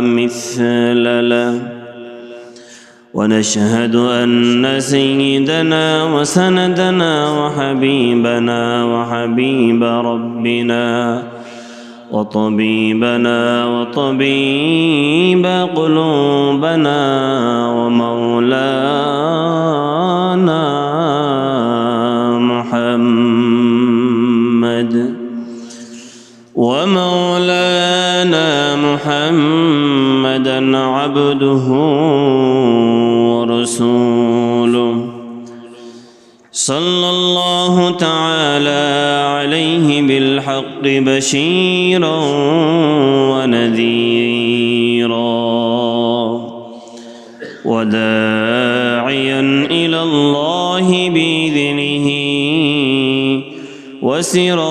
مثل له. ونشهد أن سيدنا وسندنا وحبيبنا وحبيب ربنا وطبيبنا وطبيب قلوبنا ومولانا محمدا عبده ورسوله. صلى الله تعالى عليه بالحق بشيرا ونذيرا. وداعيا إلى الله بإذنه وسراجا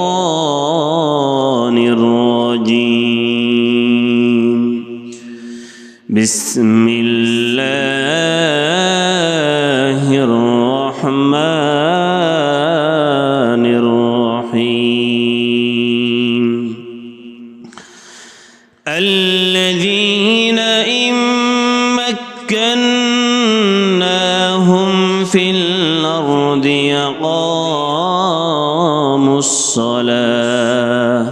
بسم الله الرحمن الرحيم. الذين إن مكناهم في الأرض يقاموا الصلاة.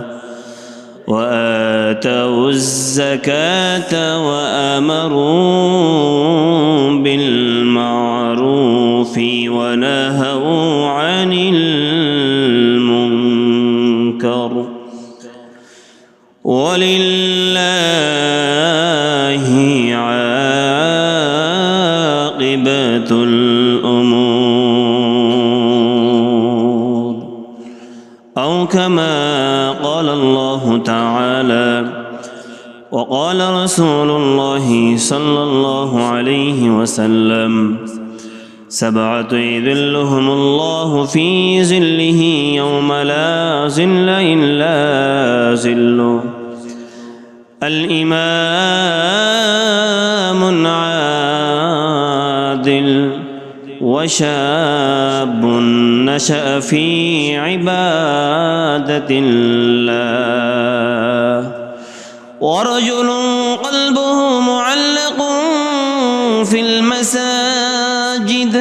وآتوا الزكاة وأمروا بالمعروف ونهوا عن المنكر. ولله وقال رسول الله صلى الله عليه وسلم سبعة يذلهم الله في ظله يوم لا ظل إلا ظله الإمام عادل وشاب نشأ في عبادة الله. ورجل قلبه معلق في المساجد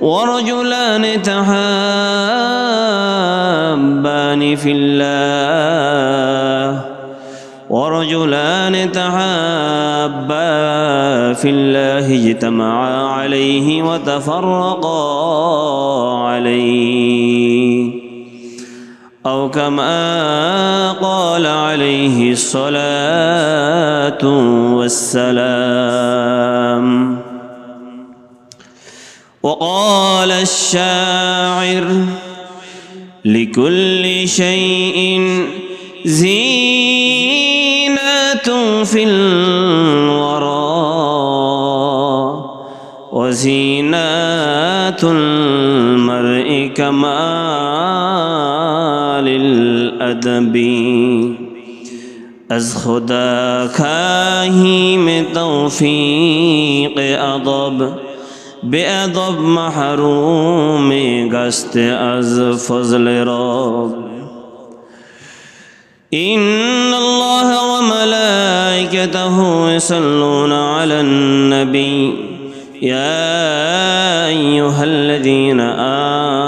ورجلان تحابان في الله ورجلان تحابا في الله اجتمعا عليه وتفرقا عليه. أو كما قال عليه الصلاة والسلام. وقال الشاعر لكل شيء زينة في الورى وزينات المرء كمال الأدب از خدا خواهیم توفیق ادب به ادب محروم گست از فضل رب. إن الله وملائكته يصلون على النبي. يا أيها الذين آمنوا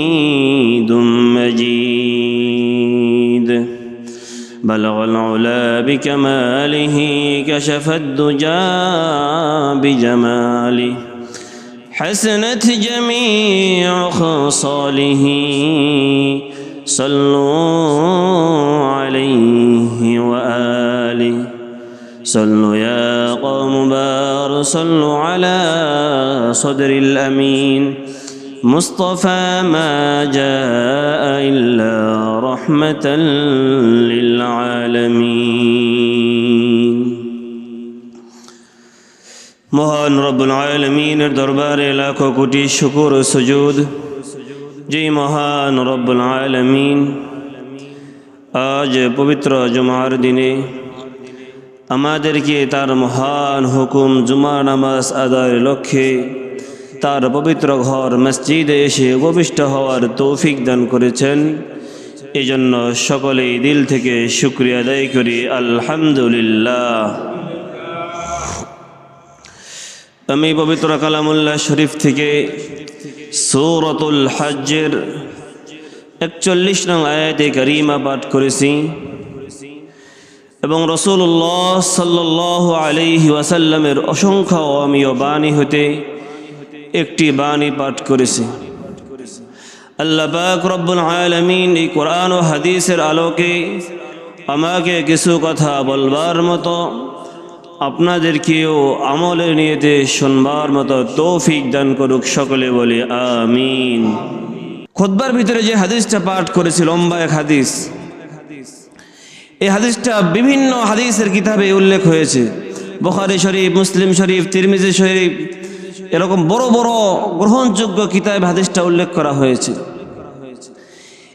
بلغ العلا بكماله كشف الدجى بجماله. حسنت جميع خصاله. صلوا عليه وآله. صلوا يا قوم بار صلوا على صدر الأمين. مصطفى ما جاء إلا رحمة للعالمين মহান রব্বুল আলমিনের দরবারে লাখো কোটি শুকুর ও সুজুদ যেই মহান রব্বুল আলমিন আজ পবিত্র জুমার দিনে আমাদেরকে তার মহান হুকুম জুমা নামাজ আদায়ের লক্ষ্যে তার পবিত্র ঘর মসজিদে এসে উপবিষ্ট হওয়ার তৌফিক দান করেছেন। এই জন্য সকলেই দিল থেকে শুক্রিয়া আদায় করি। আলহামদুলিল্লাহ। আমি পবিত্র কালামুল্লাহ শরীফ থেকে সৌরতুল হজ্জের একচল্লিশ নং আয়াতে করিমা পাঠ করেছি। এবং রসুল্লাহ সাল্লাহ আলিহি ওয়াসাল্লামের অসংখ্য অমীয় বাণী হতে একটি বাণী পাঠ করেছি। আল্লাহ রব্বুল আলমিন এই কোরআন ও হাদিসের আলোকে আমাকে কিছু কথা বলবার মতো আপনাদেরকেও আমলের নিয়েতে শুনবার মতো তৌফিক দান করুক সকলে বলি আমিন। খোদবার ভিতরে যে হাদিসটা পাঠ করেছে, লম্বা এক হাদিস। এই হাদিসটা বিভিন্ন হাদিসের কিতাবে উল্লেখ হয়েছে। বখারি শরীফ, মুসলিম শরীফ, তিরমিজি শরীফ এরকম বড় বড় গ্রহণযোগ্য কিতাব হাদিসটা উল্লেখ করা হয়েছে।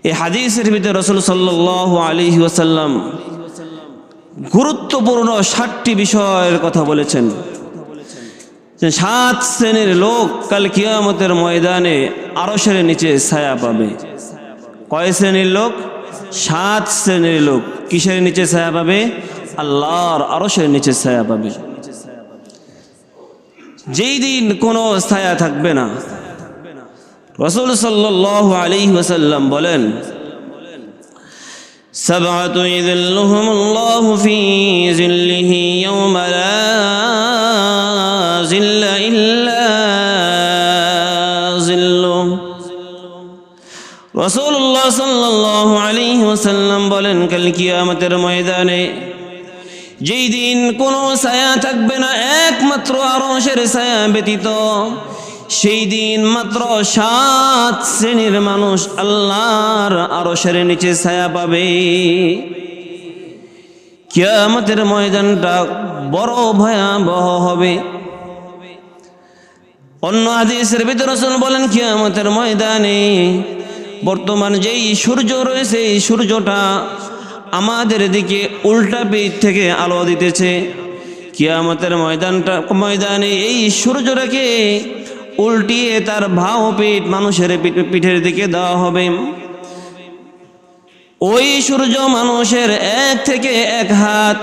এই হাদিসের ভিতরে রসুল সাল্লাহ আলী ওসাল্লাম গুরুত্বপূর্ণ ষাটটি বিষয়ের কথা বলেছেন। সাত শ্রেণির লোক কাল কিয়ামতের ময়দানে আরসের নিচে ছায়া পাবে। কয় শ্রেণির লোক? সাত শ্রেণির লোক। কিসের নিচে ছায়া পাবে? আল্লাহর আরসের নিচে ছায়া পাবে। যেই দিন কোনো ছায়া থাকবে না রসুল সাল্লাহ আলী ওসাল্লাম বলেন سبعة يذلهم الله في ذله يوم لا ذل إلا ذله রসুল্লাহ সাল্লাহ আলাইহি ওসাল্লাম বলেন কাল কিয়ামতের ময়দানে যেই দিন কোনো ছায়া থাকবে না, একমাত্র আরশের ছায়া ব্যতীত, সেই দিন মাত্র সাত শ্রেণির মানুষ আল্লাহর আরশের নিচে ছায়া পাবে। কিয়ামতের ময়দানটা বড় ভয়াবহ হবে। অন্য আদেশের ভিতরে বলেন, কিয়ামতের ময়দানে বর্তমান যেই সূর্য রয়েছে, এই সূর্যটা আমাদের দিকে উল্টা পিঠ থেকে আলো দিতেছে। কিয়ামতের ময়দানটা, ময়দানে এই সূর্যটাকে উল্টিয়ে তার ভাও পিঠ মানুষের পিঠের দিকে দেওয়া হবে। ওই সূর্য মানুষের এক থেকে এক হাত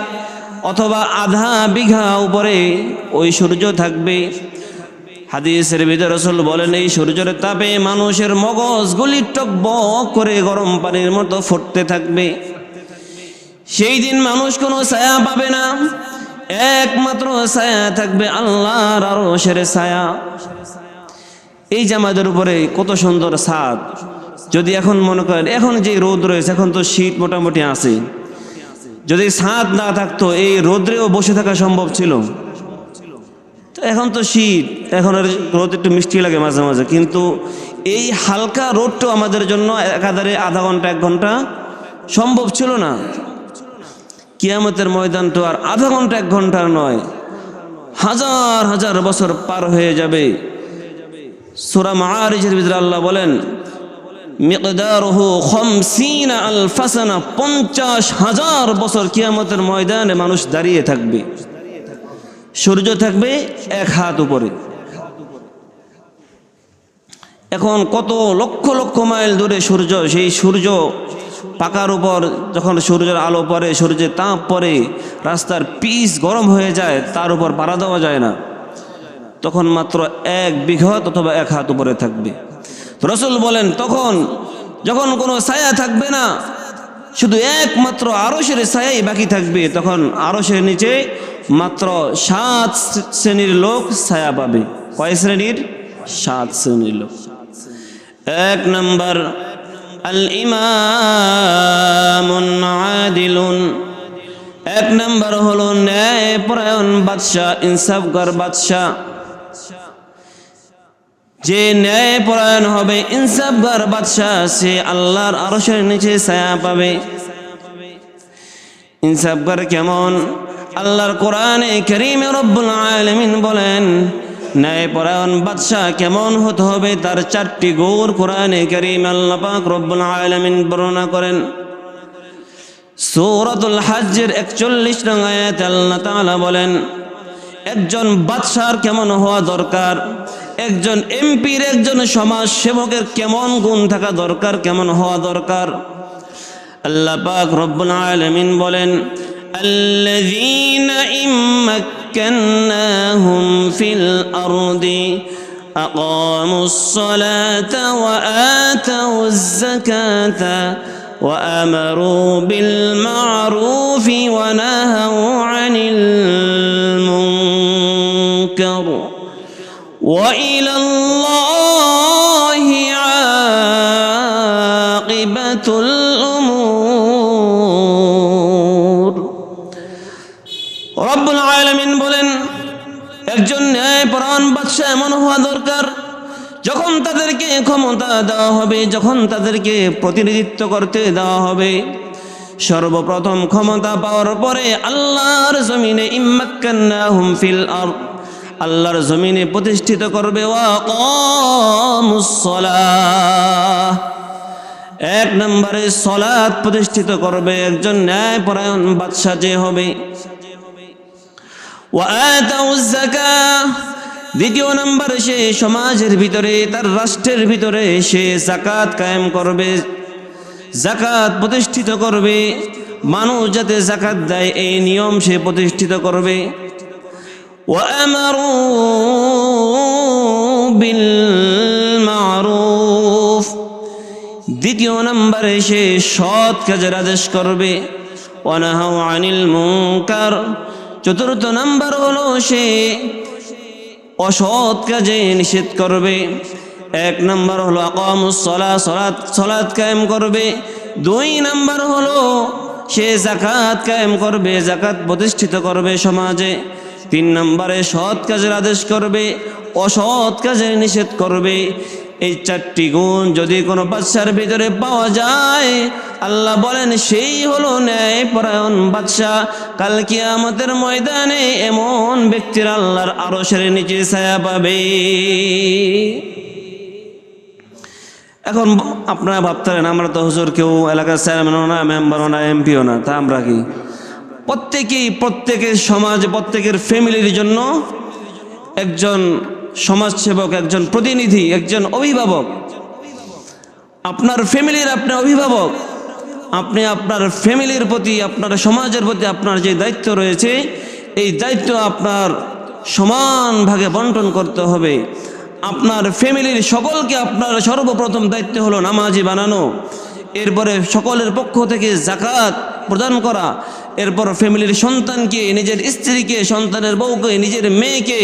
অথবা আধা বিঘা উপরে ওই সূর্য থাকবে। হাদিসের ভিতরে রসুল বলেন, এই সূর্যের তাপে মানুষের মগজগুলি টকবক করে গরম পানির মতো ফুটতে থাকবে। সেই দিন মানুষ কোনো ছায়া পাবে না। একমাত্র ছায়া থাকবে আল্লাহর আরও সেরে ছায়া। এই জামাদের উপরে কত সুন্দর ছাদ। যদি এখন মনে করেন, এখন যে রোদ রয়েছে, এখন তো শীত মোটামুটি আছে। যদি ছাদ না থাকতো, এই রোদ্রেও বসে থাকা সম্ভব ছিল। এখন তো শীত, এখন আর রোদ একটু মিষ্টি লাগে মাঝে মাঝে। কিন্তু এই হালকা রোদটাও আমাদের জন্য একাধারে আধা ঘণ্টা, এক ঘণ্টা সম্ভব ছিল না। কিয়ামতের ময়দান তো আর আধা ঘণ্টা, এক ঘণ্টার নয়। হাজার হাজার বছর পার হয়ে যাবে। সুরা মারিজের ভিতরে আল্লাহ বলেন পঞ্চাশ হাজার বছর কিয়ামতের ময়দানে মানুষ দাঁড়িয়ে থাকবে। সূর্য থাকবে এক হাত উপরে। এখন কত লক্ষ লক্ষ মাইল দূরে সূর্য, সেই সূর্য পাকার উপর যখন সূর্যের আলো পড়ে সূর্যের তাপ পড়ে রাস্তার পিস গরম হয়ে যায়, তার উপর পাড়া দেওয়া যায় না। তখন মাত্র এক বিঘত অথবা এক হাত উপরে থাকবে। রসুল বলেন, তখন যখন কোনো ছায়া থাকবে না, শুধু একমাত্র আরসের ছায়াই বাকি থাকবে, তখন আরসের নিচে মাত্র সাত শ্রেণির লোক ছায়া পাবে। কয় শ্রেণির? সাত শ্রেণির লোক। এক নম্বর আল ইমামুন আদিলুন। এক নম্বর হলো ন্যায় পরায়ণ বাদশাহ, ইনসাফগার বাদশাহ। যে ন্যায় পরায়ণ হবে, ইনসাফগার বাদশাহ, সে আল্লাহর আরশের নিচে ছায়া পাবে। ইনসাফগার কেমন? আল্লাহর কোরআনে করিমে রব্বুল আলামিন বলেন ন্যায়পরায়ণ বাদশাহ কেমন হতে হবে তার চারটি গৌর কোরআনে করিম আল্লাপাক রব্বুল আলমিন বর্ণনা করেন। সৌরতুল হাজ্যের একচল্লিশ রং আয়াত আল্লাহ বলেন, একজন বাদশার কেমন হওয়া দরকার? একজন এমপির একজন সমাজ সেবকের কেমন গুণ থাকা দরকার? কেমন হওয়া দরকার? আল্লাপাক রব্বুল আলমিন বলেন مكناهم في الأرض أقاموا الصلاة وآتوا الزكاة وأمروا بالمعروف ونهوا عن المنكر. وإلى الله বাদশাহ এমন হওয়া দরকার, যখন তাদেরকে ক্ষমতা দেওয়া হবে, যখন তাদেরকে প্রতিনিধিত্ব করতে দেওয়া হবে। সর্বপ্রথম ক্ষমতা পাওয়ার পরে আল্লাহর জমিনে ইম্মাক্কান্নাহুম ফিল আরদ, আল্লাহর জমিনে প্রতিষ্ঠিত করবে এক নম্বরে সলাৎ প্রতিষ্ঠিত করবে একজন ন্যায়পরায়ণ বাদশাহ যে হবে। যাকাত দ্বিতীয় নাম্বার, সে সমাজের ভিতরে, তার রাষ্ট্রের ভিতরে সে জাকাত কায়েম করবে জাকাত প্রতিষ্ঠিত করবে। মানুষ যাতে জাকাত দেয়, এই নিয়ম সে প্রতিষ্ঠিত করবে। মারুফ দ্বিতীয় নম্বরে সে সৎ কাজের আদেশ করবে। অনাহ আনিল মুঙ্কার চতুর্থ নাম্বার হলো সে অসৎ কাজে নিষেধ করবে। এক নম্বর হলো আকামুসলা সলাৎ সলাৎ কায়েম করবে। দুই নম্বর হলো সে জাকাত কায়েম করবে জাকাত প্রতিষ্ঠিত করবে সমাজে। তিন নম্বরে সৎ কাজের আদেশ করবে, অসৎ কাজের নিষেধ করবে। এই চারটি গুণ যদি কোনো বাচ্চার ভিতরে পাওয়া যায় আল্লাহ বলেন, সেই হলো ন্যায় পরায়ণ বাদশাহ। কাল কিয়ামতের ময়দানে এমন ব্যক্তির আল্লাহর আরও সেরে নিচে ছায়া পাবে। এখন আপনারা ভাবতেন আমরা তো হুজুর কেউ, এলাকার চেয়ারম্যানও না, মেম্বারও না, এমপিও না, তা আমরা কি? প্রত্যেকেই প্রত্যেকের সমাজ, প্রত্যেকের ফ্যামিলির জন্য একজন সমাজসেবক, একজন প্রতিনিধি, একজন অভিভাবক। আপনার ফ্যামিলির আপনার অভিভাবক। আপনি আপনার ফ্যামিলির প্রতি, আপনার সমাজের প্রতি আপনার যে দায়িত্ব রয়েছে, এই দায়িত্ব আপনার সমান ভাগে বন্টন করতে হবে। আপনার ফ্যামিলির সকলকে আপনার সর্বপ্রথম দায়িত্ব হলো নামাজি বানানো, এরপরে সকলের পক্ষ থেকে জাকাত প্রদান করা, এরপর ফ্যামিলির সন্তানকে, নিজের স্ত্রীকে, সন্তানের বউকে, নিজের মেয়েকে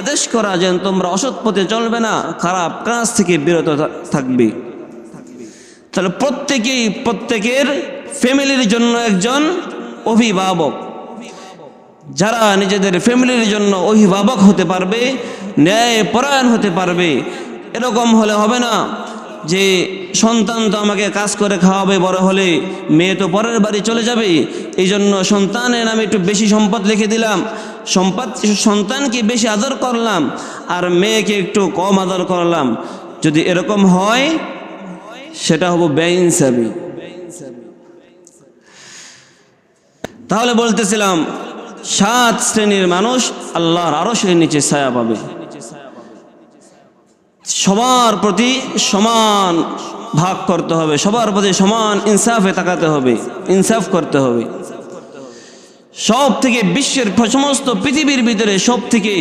আদেশ করা যেন তোমরা অসৎ পথে চলবে না, খারাপ কাজ থেকে বিরত থাকবে। তাহলে প্রত্যেকেই, প্রত্যেকের ফ্যামিলির জন্য একজন অভিভাবক। যারা নিজেদের ফ্যামিলির জন্য অভিভাবক হতে পারবে, ন্যায় পরায়ণ হতে পারবে, এরকম হলে হবে না যে সন্তান তো আমাকে কাজ করে খাওয়াবে, বড় হলে মেয়ে তো পরের বাড়ি চলে যাবে। এই জন্য সন্তানের নামে একটু বেশি সম্পদ লিখে দিলাম। সম্পদ, সন্তানকে বেশি আদর করলাম আর মেয়েকে একটু কম আদর করলাম। যদি এরকম হয় সেটা হব বেইনসাবি তাহলে বলতেছিলাম, সাত শ্রেণির মানুষ আল্লাহর আরও সেই নিচে ছায়া পাবে। সবার প্রতি সমান ভাগ করতে হবে, সবার প্রতি সমান ইনসাফে তাকাতে হবে, ইনসাফ করতে হবে। সব থেকে বিশ্বের সমস্ত পৃথিবীর ভিতরে সব থেকে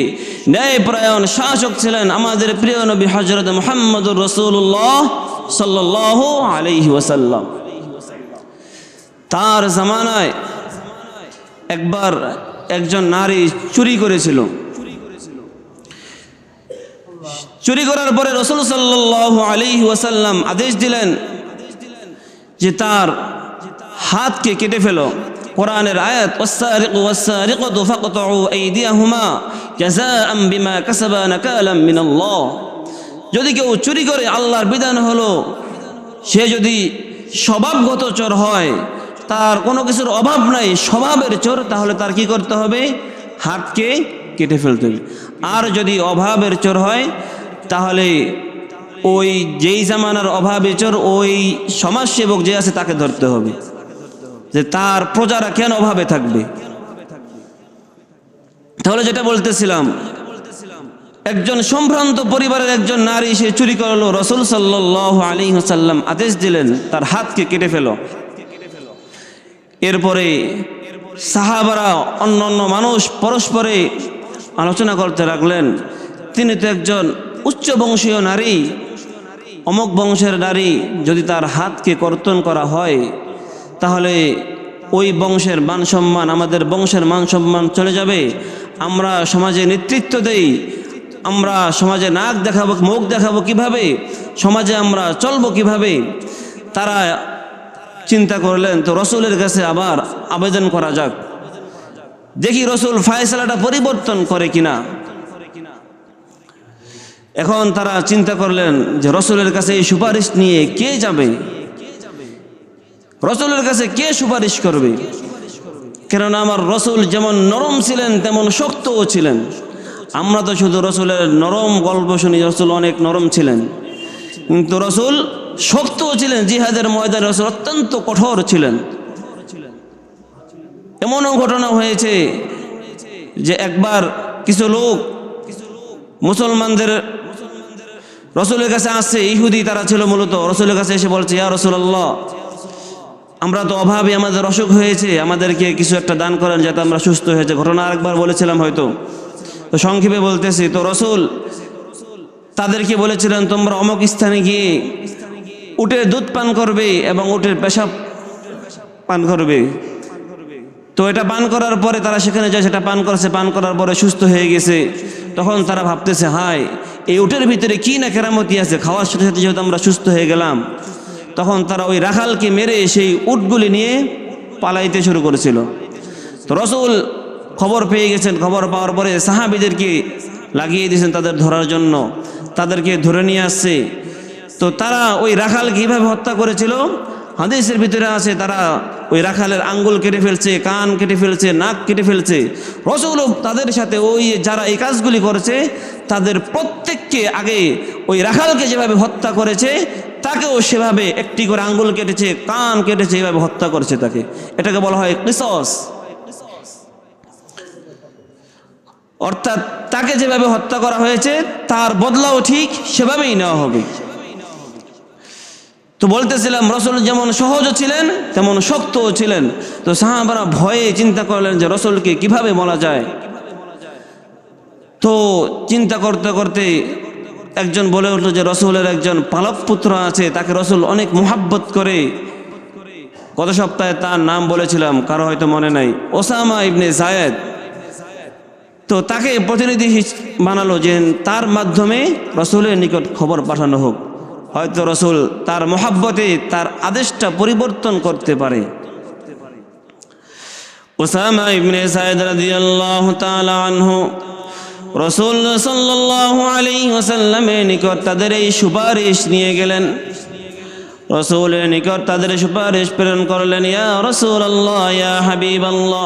ন্যায়পরায়ণ শাসক ছিলেন আমাদের প্রিয় নবী হজরত মোহাম্মদুর রসুল্লাহ সাল্লাহ আলহি ওয়াসাল্লাম। তার জামানায় একবার একজন নারী চুরি করেছিল। চুরি করার পরে রসুল সাল্লাহ আলী ওয়াসাল্লাম আদেশ দিলেন যে তার হাতকে কেটে ফেলো। কোরআনের আয়াত যদি কেউ চুরি করে, আল্লাহর বিধান হলো সে যদি স্বভাবগত চোর হয়, তার কোনো কিছুর অভাব নাই, স্বভাবের চোর, তাহলে তার কি করতে হবে? হাতকে কেটে ফেলতে হবে। আর যদি অভাবের চোর হয়, তাহলে ওই যেই জামানার অভাবে চোর, ওই সমাজসেবক যে আছে, তাকে ধরতে হবে। যে তার প্রজারা কেন অভাবে থাকবে? তাহলে যেটা বলতেছিলাম একজন সম্ভ্রান্ত পরিবারের একজন নারী সে চুরি করল, রসুল সাল্লাহ আলী সাল্লাম আদেশ দিলেন, তার হাতকে কেটে ফেলো। এরপরে সাহাবারা অন্য অন্য মানুষ পরস্পরে আলোচনা করতে লাগলেন। তিনি তো একজন উচ্চ বংশীয় নারী, অমক বংশের নারী, যদি তার হাতকে কর্তন করা হয়, তাহলে ওই বংশের মান সম্মান, আমাদের বংশের মান সম্মান চলে যাবে। আমরা সমাজে নেতৃত্ব দেই আমরা সমাজে নাক দেখাবো, মুখ দেখাবো কীভাবে? সমাজে আমরা চলবো কীভাবে? তারা চিন্তা করলেন, তো রসুলের কাছে আবার আবেদন করা যাক। দেখি রসুল ফায়সালাটা পরিবর্তন করে কিনা। এখন তারা চিন্তা করলেন যে রসুলের কাছে এই সুপারিশ নিয়ে কে যাবে? রসুলের কাছে কে সুপারিশ করবে? কেননা আমার রসুল যেমন নরম ছিলেন, তেমন শক্তও ছিলেন। আমরা তো শুধু রসুলের নরম গল্প শুনি, রসুল অনেক নরম ছিলেন। কিন্তু রসুল শক্তও ছিলেন, জিহাদের ময়দান রসুল অত্যন্ত কঠোর ছিলেন। এমনও ঘটনা হয়েছে যে একবার কিছু লোক মুসলমানদের রসুলের কাছে আসছে, ইহুদি তারা ছিল মূলত, রসুলের কাছে এসে বলছে, ইয়া রসুল্লাহ আমরা তো অভাবে আমাদের অসুখ হয়েছে, আমাদেরকে কিছু একটা দান করেন যাতে আমরা সুস্থ হয়েছে ঘটনা আরেকবার বলেছিলাম হয়তো। তো সংক্ষেপে বলতেছি, তো রসুল তাদেরকে বলেছিলেন, তোমরা অমক স্থানে গিয়ে উটের দুধ পান করবে এবং উটের পেশাব পান করবে। তো এটা পান করার পরে তারা সেখানে যায়, সেটা পান করছে। পান করার পরে সুস্থ হয়ে গেছে। তখন তারা ভাবতেছে, হায়, এই উটের ভিতরে কি না কেরামতি আছে? খাওয়ার সাথে সাথে যেহেতু আমরা সুস্থ হয়ে গেলাম। তখন তারা ওই রাখালকে মেরে সেই উটগুলি নিয়ে পালাইতে শুরু করেছিল। তো রসুল খবর পেয়ে গেছেন, খবর পাওয়ার পরে সাহাবিদেরকে লাগিয়ে দিয়েছেন তাদের ধরার জন্য, তাদেরকে ধরে নিয়ে আসছে। তো তারা ওই রাখাল কীভাবে হত্যা করেছিল? হাদিসের ভিতরে আছে, তারা ওই রাখালের আঙ্গুল কেটে ফেলছে, কান কেটে ফেলছে, নাক কেটে ফেলছে। রসুল তাদের সাথে ওই যারা এই কাজগুলি করেছে, তাদের প্রত্যেককে আগে ওই রাখালকে যেভাবে হত্যা করেছে, তাকেও সেভাবে একটি করে আঙ্গুল কেটেছে, কান কেটেছে, এভাবে হত্যা করেছে তাকে। এটাকে বলা হয় কৃষস অর্থাৎ তাকে যেভাবে হত্যা করা হয়েছে, তার বদলাও ঠিক সেভাবেই নেওয়া হবে। তো বলতেছিলাম, রসুল যেমন সহজও ছিলেন, তেমন শক্তও ছিলেন। তো সাহাবারা ভয়ে চিন্তা করলেন যে রসুলকে কীভাবে বলা যায়? তো চিন্তা করতে করতে একজন বলে উঠল যে রসুলের একজন পালক পুত্র আছে, তাকে রসুল অনেক মোহাব্বত করে। গত সপ্তাহে তার নাম বলেছিলাম, কারও হয়তো মনে নাই। ওসামা ইবনে জায়েদ তো তাকে প্রতিনিধি বানালো যে তার মাধ্যমে রসুলের নিকট খবর পাঠানো হোক। হয়তো রসুল তার মহাব্বতে তার আদেশটা পরিবর্তন করতে পারে। ওসামা ইবনে সাইদ রাদিয়াল্লাহু তাআলা আনহু, রসুল সাল্লাল্লাহু আলাইহি ওয়াসাল্লামের নিকট তাদের এই সুপারিশ নিয়ে গেলেন। রসুলের নিকট তাদের সুপারিশ প্রেরণ করলেন, ইয়া রাসূলুল্লাহ, ইয়া হাবিবাল্লাহ।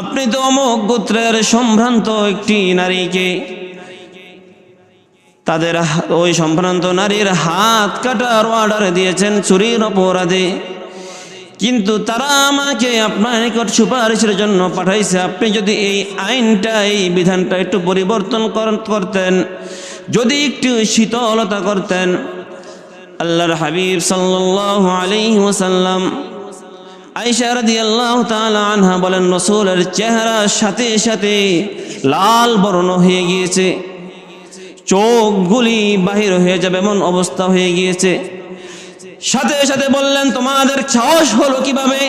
আপনি তো অমুক গোত্রের সম্ভ্রান্ত একটি নারীকে, তাদের ওই সম্ভ্রান্ত নারীর হাত কাটার অর্ডার দিয়েছেন চুরির অপরাধে। কিন্তু তারা আমাকে আপনার নিকট সুপারিশের জন্য পাঠাইছে, আপনি যদি এই আইনটা, এই বিধানটা একটু পরিবর্তন করতেন, যদি একটু শীতলতা করতেন। আল্লাহর হাবিব সাল্লাল্লাহু আলাইহি ওয়াসাল্লাম আয়েশা রাদিয়াল্লাহু তাআলা আনহা বলেন, রাসূলের চেহারার সাথে সাথে লাল বর্ণ হয়ে গিয়েছে। চোখগুলি বাহির হয়ে যাবে, এমন অবস্থা হয়ে গিয়েছে। সাথে সাথে বললেন, তোমাদের সাহস হলো কীভাবে?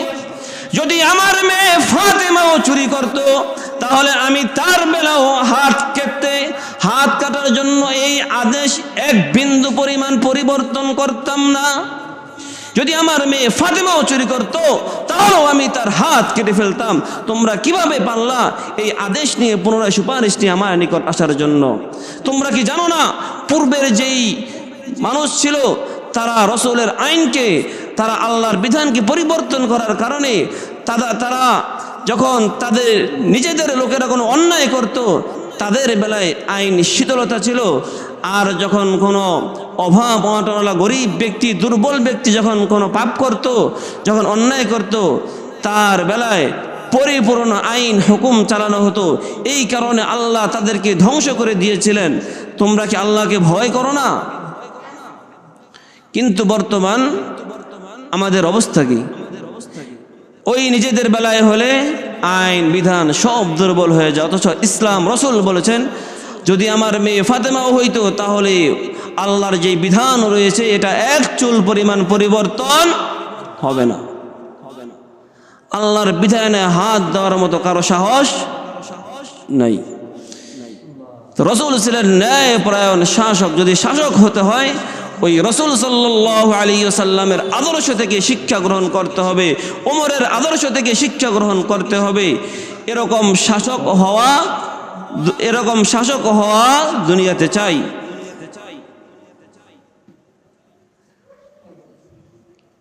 যদি আমার মেয়ে ফাতেমাও চুরি করত, তাহলে আমি তার বেলাও হাত কেটে, হাত কাটার জন্য এই আদেশ এক বিন্দু পরিমাণ পরিবর্তন করতাম না। যদি আমার মেয়ে ফাতেমাও চুরি করত, তাহলেও আমি তার হাত কেটে ফেলতাম। তোমরা কীভাবে পারলা এই আদেশ নিয়ে, পুনরায় সুপারিশ নিয়ে আমার নিকট আসার জন্য? তোমরা কি জানো না, পূর্বের যেই মানুষ ছিল, তারা রসুলের আইনকে, তারা আল্লাহর বিধানকে পরিবর্তন করার কারণে তারা তারা যখন তাদের নিজেদের লোকেরা কোনো অন্যায় করত, তাদের বেলায় আইন শীতলতা ছিল। আর যখন কোনো অভাব অনটনওয়ালা গরিব ব্যক্তি, দুর্বল ব্যক্তি যখন কোনো পাপ করত, যখন অন্যায় করত, তার বেলায় পরিপূর্ণ আইন, হুকুম চালানো হতো। এই কারণে আল্লাহ তাদেরকে ধ্বংস করে দিয়েছিলেন। তোমরা কি আল্লাহকে ভয় করো না? কিন্তু বর্তমান আমাদের অবস্থা কি? ওই নিজেদের বেলায় হলে আইন, বিধান সব দুর্বল হয়ে যায়। অথচ ইসলাম রসুল বলেছেন যদি আমার মেয়ে ফাতেমাও হইতো, তাহলে আল্লাহর যে বিধান রয়েছে, এটা এক চুল পরিমাণ পরিবর্তন হবে না। আল্লাহর বিধানে হাত দেওয়ার মতো কারও সাহস নাই। রসুল ছিলেন ন্যায় পরায়ণ শাসক। যদি শাসক হতে হয়, ওই রসুল সাল্লাহ আলী সাল্লামের আদর্শ থেকে শিক্ষা গ্রহণ করতে হবে ওমরের আদর্শ থেকে শিক্ষা গ্রহণ করতে হবে। এরকম শাসক হওয়া এরকম শাসক হওয়া দুনিয়াতে চাই।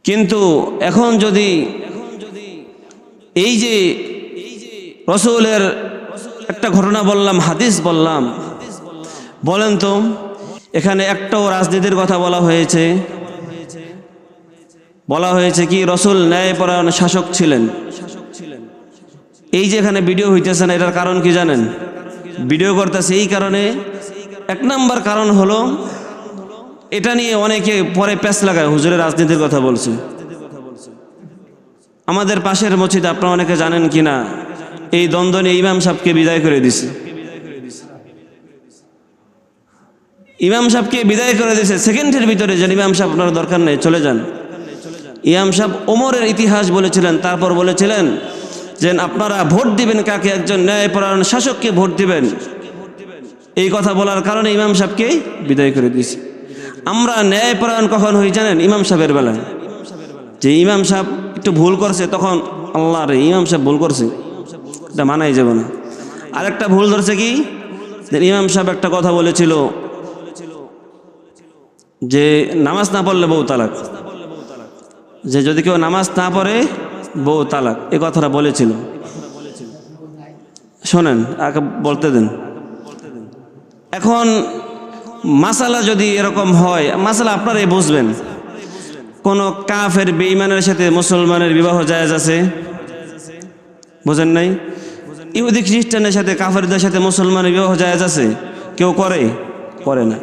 কিন্তু এখন যদি এই যে রসুলের একটা ঘটনা বললাম, হাদিস বললাম, বলেন তো, এখানে একটাও রাজনীতির কথা বলা হয়েছে। বলা হয়েছে কি, রসুল ন্যায়পরায়ণ শাসক ছিলেন। এই যে এখানে ভিডিও হইতেছে না, এটার কারণ কি জানেন? ভিডিও করতেছে এই কারণে। এক নম্বর কারণ হলো, এটা নিয়ে অনেকে পরে প্যাচ লাগায়, হুজুরের রাজনীতির কথা বলছে। আমাদের পাশের মসজিদ আপনারা অনেকে জানেন কি না? এই দ্বন্দ্ব নিয়ে ইমাম সাহেবকে বিদায় করে দিছে। ইমাম সাহেবকে বিদায় করে দিয়েছে সেকেন্ডের ভিতরে যেন ইমাম সাহেব আপনার দরকার নেই, চলে যান। ইমাম সাহেব ওমরের ইতিহাস বলেছিলেন, তারপর বলেছিলেন যে আপনারা ভোট দিবেন কাকে? একজন ন্যায়পরায়ণ শাসককে ভোট দিবেন। এই কথা বলার কারণে ইমাম সাহেবকে বিদায় করে দিয়েছি। আমরা ন্যায়পরায়ণ কখন হই জানেন? ইমাম সাহেবের বেলায়। যে ইমাম সাহেব একটু ভুল করছে, তখন আল্লাহ রে ইমাম সাহেব ভুল করছে। এটা মানাই যাবে না। আরেকটা ভুল ধরছে কি? ইমাম সাহেব একটা কথা বলেছিল, যে নামাজ না পড়লে বউ তালাক। যে যদি কেউ নামাজ না পড়ে বউ তালাক, এ কথাটা বলেছিল। শোনেন, আগে বলতে দেন। এখন মাসালা যদি এরকম হয়, মাসালা আপনারাই বুঝবেন। কোন কাফের বেঈমানের সাথে মুসলমানের বিবাহ জায়েজ আছে? বুঝেন নাই? ইহুদি খ্রিস্টানের সাথে, কাফেরদের সাথে মুসলমানের বিবাহ জায়েজ আছে? কেউ করে? করে না।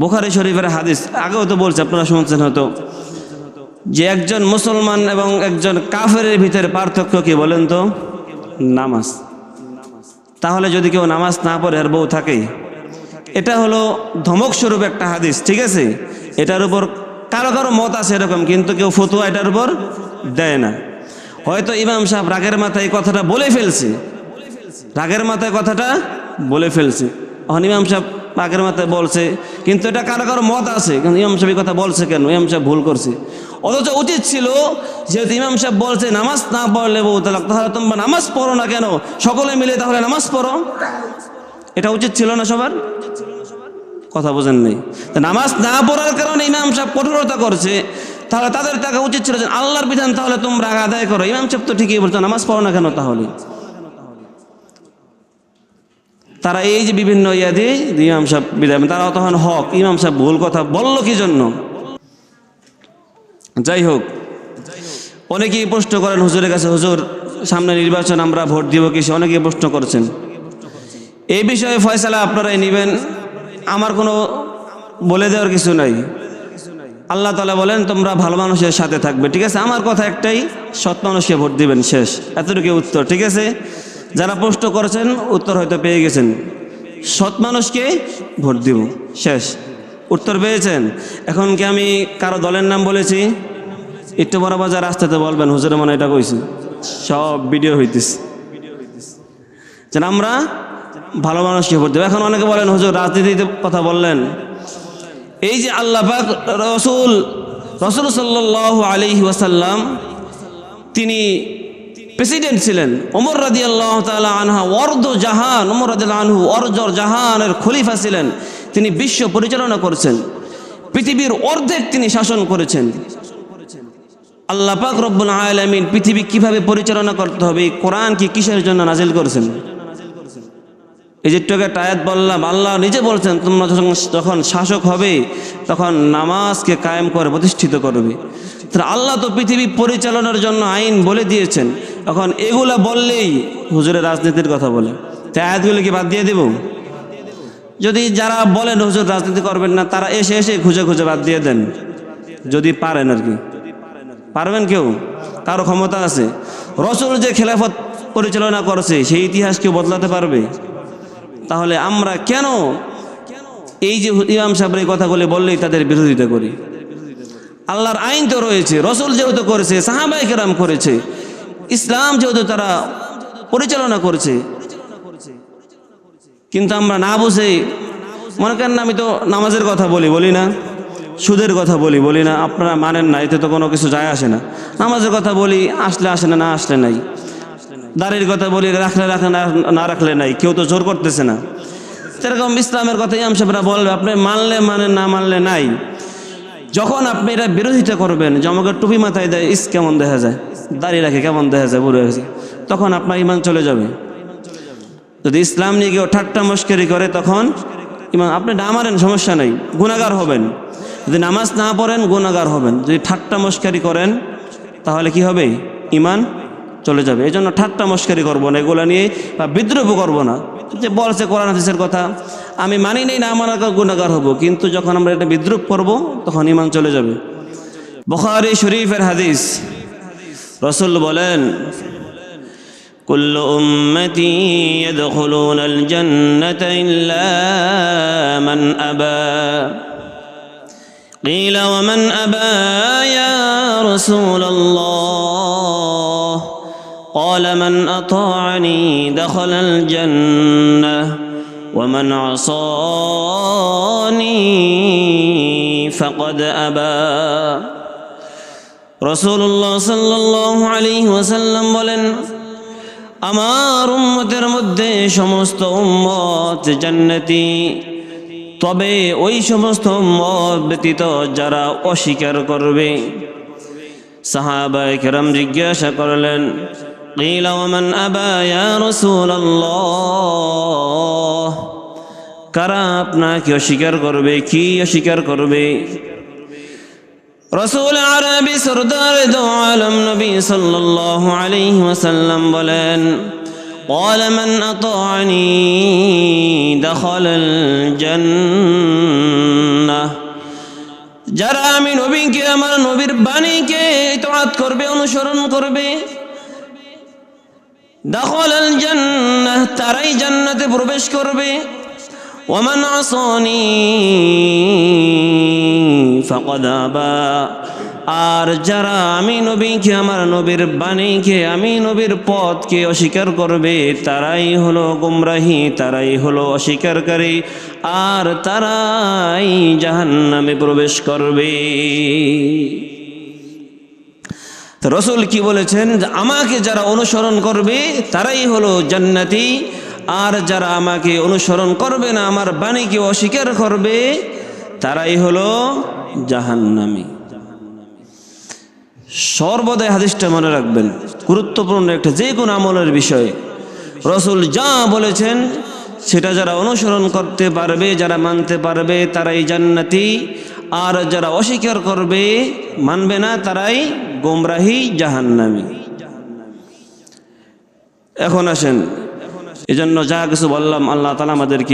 বুখারি শরীফের হাদিস আগেও তো বলছে, আপনারা শুনছেন হয়তো। যে একজন মুসলমান এবং একজন কাফের ভিতরে পার্থক্য কি বলেন তো? নামাজ। তাহলে যদি কেউ নামাজ না পড়ে আর বউ থাকে। এটা হলো ধমক স্বরূপ একটা হাদিস, ঠিক আছে? এটার উপর কারও কারও মত আছে এরকম, কিন্তু কেউ ফতুয়া এটার উপর দেয় না। হয়তো ইমাম সাহেব রাগের মাথায় এই কথাটা বলে ফেলছে। রাগের মাথায় কথাটা বলে ফেলছে। এখন ইমাম সাহেব রাগের মাথায় বলছে, কিন্তু এটা কারও কারও মত আছে, কিন্তু ইমাম সাহেব কথা বলছে কেন? ইমাম সাহেব ভুল করছে। অথচ উচিত ছিল, যেহেতু ইমাম সাহেব বলছে, নামাজ না পড়লে বউ তালাক, তাহলে তোমরা নামাজ পড়ো না কেন? সকলে মিলে তাহলে নামাজ পড়ো। এটা উচিত ছিল না সবার? কথা বোঝেন নেই। নামাজ না পড়ার কারণে ইমাম সাহেব কঠোরতা করছে, তাহলে তাদের টাকা উচিত ছিল যে আল্লাহর বিধান তাহলে তোমরা আদায় করো। ইমাম সাহেব তো ঠিকই বলছো, নামাজ পড়ো না কেন তাহলে? তারা এই যে বিভিন্ন ইয়া দিয়ে ইমাম সাহেব বিদায় তারা তখন হক, ইমাম সাহেব ভুল কথা বলল কি জন্য? যাই হোক, অনেকেই প্রশ্ন করেন হুজুরের কাছে, হুজুর, সামনে নির্বাচন, আমরা ভোট দিব কি? অনেকেই প্রশ্ন করছেন। এই বিষয়ে ফয়সালা আপনারাই নেবেন। আমার কোনো বলে দেওয়ার কিছু নাই। আল্লাহ তালা বলেন, তোমরা ভালো মানুষের সাথে থাকবে। ঠিক আছে, আমার কথা একটাই, সৎ মানুষকে ভোট দিবেন, শেষ। এতটুকু উত্তর, ঠিক আছে? যারা প্রশ্ন করেছেন, উত্তর হয়তো পেয়ে গেছেন। সৎ মানুষকে ভোট দিব। শেষ। উত্তর পেয়েছেন। এখন কি আমি কারও দলের নাম বলেছি? একটু বড় বাজার রাস্তাতে বলবেন হুজুরে মনে এটা কইছি। সব ভিডিও হইতেছে। যেন আমরা ভালো মানুষকে ভোট দেবো। এখন অনেকে বলেন, হুজুর রাজনীতিতে কথা বললেন। এই যে আল্লাহ রসুল রসুল সাল্লাহ আলী ওয়াসাল্লাম, তিনি প্রেসিডেন্ট ছিলেন ওমর রাদি আল্লাহ আনহা, অর্ধ জাহান, ওমর রাদি আনহু অর্জর জাহানের খলিফা ছিলেন। তিনি বিশ্ব পরিচালনা করেছেন। পৃথিবীর অর্ধেক তিনি শাসন করেছেন। আল্লাহ পাক রব্বুল আলমিন পৃথিবী কীভাবে পরিচালনা করতে হবে কোরআন কি কিসের জন্য নাজিল করেছেন? এই যে টুকে টায়াত বললাম, আল্লাহ নিজে বলছেন, তোমরা যখন শাসক হবে, তখন নামাজকে কায়েম করে প্রতিষ্ঠিত করবে। আল্লাহ তো পৃথিবী পরিচালনার জন্য আইন বলে দিয়েছেন। এখন এগুলা বললেই হুজুরের রাজনীতির কথা বলে। তাই আয়াতগুলো কি বাদ দিয়ে দেব? যদি যারা বলেন হুজুর রাজনীতি করবেন না, তারা এসে এসে খুঁজে খুঁজে বাদ দিয়ে দেন। যদি পারেন আর কি। পারবেন কেউ? কারও ক্ষমতা আছে। রসুল যে খেলাফত পরিচালনা করছে, সেই ইতিহাস কেউ বদলাতে পারবে? তাহলে আমরা কেন এই যে ইমাম সাহেবের কথাগুলি বললেই তাদের বিরোধিতা করি? আল্লাহর আইন তো রয়েছে, রসুল যেহেতু করেছে সাহাবাই কেরাম করেছে, ইসলাম যেহেতু তারা পরিচালনা করেছে, কিন্তু আমরা না বুঝে মনে করেন আমি তো নামাজের কথা বলি বলি না, সুদের কথা বলি বলি না, আপনারা মানেন না, এতে তো কোনো কিছু যায় আসে না। নামাজের কথা বলি, আসলে আসে না না আসলে নাই। দাড়ির কথা বলি, রাখলে রাখলে না না রাখলে নাই, কেউ তো জোর করতেছে না। সেরকম ইসলামের কথা ইমাম সাহেবরা বলবে, আপনি মানলে মানেন, না মানলে নাই। যখন আপনি এটা বিরোধিতা করবেন জমকের টুপি মাথায় দেয়, ইস, কেমন দেখা যায়? দাঁড়িয়ে রাখে, কেমন দেখা যায়? বুড়ো হয়েছে তখন আপনার ইমান চলে যাবে। যদি ইসলাম নিয়ে কেউ ঠাট্টা মস্করি করে, তখন ইমান আপনি না মারেন, সমস্যা নেই। গুণাগার হবেন। যদি নামাজ না পড়েন, গুণাগার হবেন। যদি ঠাট্টা মস্কারি করেন, তাহলে কি হবে? ইমান চলে যাবে। এই জন্য ঠাট্টা মস্কারি করব না। এগুলো নিয়ে বা বিদ্রোহ করব না। যে বলছে কোরআন হাদিসের কথা আমি মানি নেই না আমার গুণাগার হব কিন্তু যখন আমরা এটা বিদ্রুপ করব তখন ইমান চলে যাবে বখারি শরীফের হাদিস রসুল বলেন كل أمتي يدخلون الجنة إلا من أبى قيل ومن أبى يا رسول الله قال من أطاعني دخل الجنة ومن عصاني فقد أبى رسول الله صلى الله عليه وسلم বলেন আমার উম্মতের মধ্যে সমস্ত উম্মত জান্নাতি তবে ওই সমস্ত উম্মত ব্যতীত যারা অস্বীকার করবে সাহাবায়ে কেরাম জিজ্ঞাসা করলেন قيل ومن أبى يا رسول الله কারা আপনাকে অস্বীকার করবে কি অস্বীকার করবে রসুল আরবি সরদার দো আলম নবী সাল্লাল্লাহু আলাইহি ওয়াসাল্লাম বলেন قال من أطاعني دخل الجنة যারা আমি নবীকে আমার নবীর বাণীকে ইতআত করবে অনুসরণ করবে দখল জান্নাহ, তারাই জান্নাতে প্রবেশ করবে। ওমান আসনি আর যারা আমি নবীকে, আমার নবীর বাণীকে, আমি নবীর পথকে অস্বীকার করবে, তারাই হলো গুমরাহি, তারাই হলো অস্বীকারী আর তারাই জাহান্নামে প্রবেশ করবে। তো রসুল কি বলেছেন যে, আমাকে যারা অনুসরণ করবে, তারাই হলো জান্নাতি। আর যারা আমাকে অনুসরণ করবে না, আমার বাণীকে অস্বীকার করবে, তারাই হলো জাহান্নামী। সর্বদাই হাদিসটা মনে রাখবেন, গুরুত্বপূর্ণ একটা যে কোনো আমলের বিষয়ে। রসুল যা বলেছেন, সেটা যারা অনুসরণ করতে পারবে, যারা মানতে পারবে, তারাই জান্নাতি। আর যারা অস্বীকার করবে, মানবে না, তারাই গোমরাহি জাহান্নামি। এখন আসেন। এজন্য যা কিছু বললাম, আল্লাহ তালা আমাদেরকে